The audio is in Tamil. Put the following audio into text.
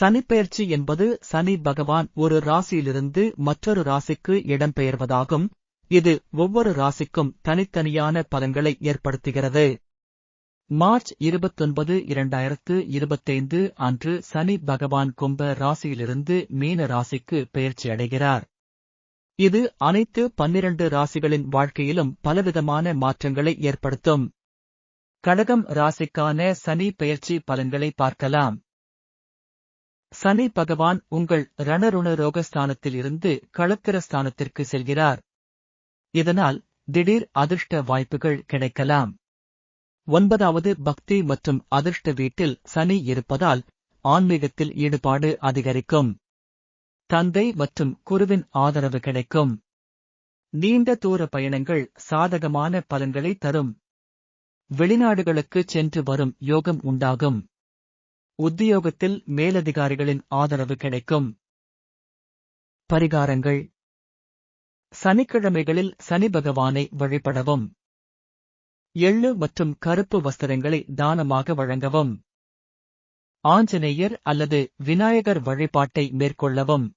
சனிப்பெயர்ச்சி என்பது சனி பகவான் ஒரு ராசியிலிருந்து மற்றொரு ராசிக்கு இடம்பெயர்வதாகும். இது ஒவ்வொரு ராசிக்கும் தனித்தனியான பலன்களை ஏற்படுத்துகிறது. மார்ச் இருபத்தொன்பது இரண்டாயிரத்து இருபத்தைந்து அன்று சனி பகவான் கும்ப ராசியிலிருந்து மீன ராசிக்கு பெயர்ச்சி அடைகிறார். இது அனைத்து பன்னிரண்டு ராசிகளின் வாழ்க்கையிலும் பலவிதமான மாற்றங்களை ஏற்படுத்தும். கடகம் ராசிக்கான சனி பெயர்ச்சி பலன்களை பார்க்கலாம். சனி பகவான் உங்கள் ரணருண ரோகஸ்தானத்தில் இருந்து களத்திர ஸ்தானத்திற்கு செல்கிறார். இதனால் திடீர் அதிர்ஷ்ட வாய்ப்புகள் கிடைக்கலாம். ஒன்பதாவது பக்தி மற்றும் அதிர்ஷ்ட வீட்டில் சனி இருப்பதால் ஆன்மீகத்தில் ஈடுபாடு அதிகரிக்கும். தந்தை மற்றும் குருவின் ஆதரவு கிடைக்கும். நீண்ட தூர பயணங்கள் சாதகமான பலன்களை தரும். வெளிநாடுகளுக்கு சென்று வரும் யோகம் உண்டாகும். உத்தியோகத்தில் மேலதிகாரிகளின் ஆதரவு கிடைக்கும். பரிகாரங்கள். சனிக்கிழமைகளில் சனி பகவானை வழிபடவும். எள்ளு மற்றும் கருப்பு வஸ்திரங்களை தானமாக வழங்கவும். ஆஞ்சநேயர் அல்லது விநாயகர் வழிபாட்டை மேற்கொள்ளவும்.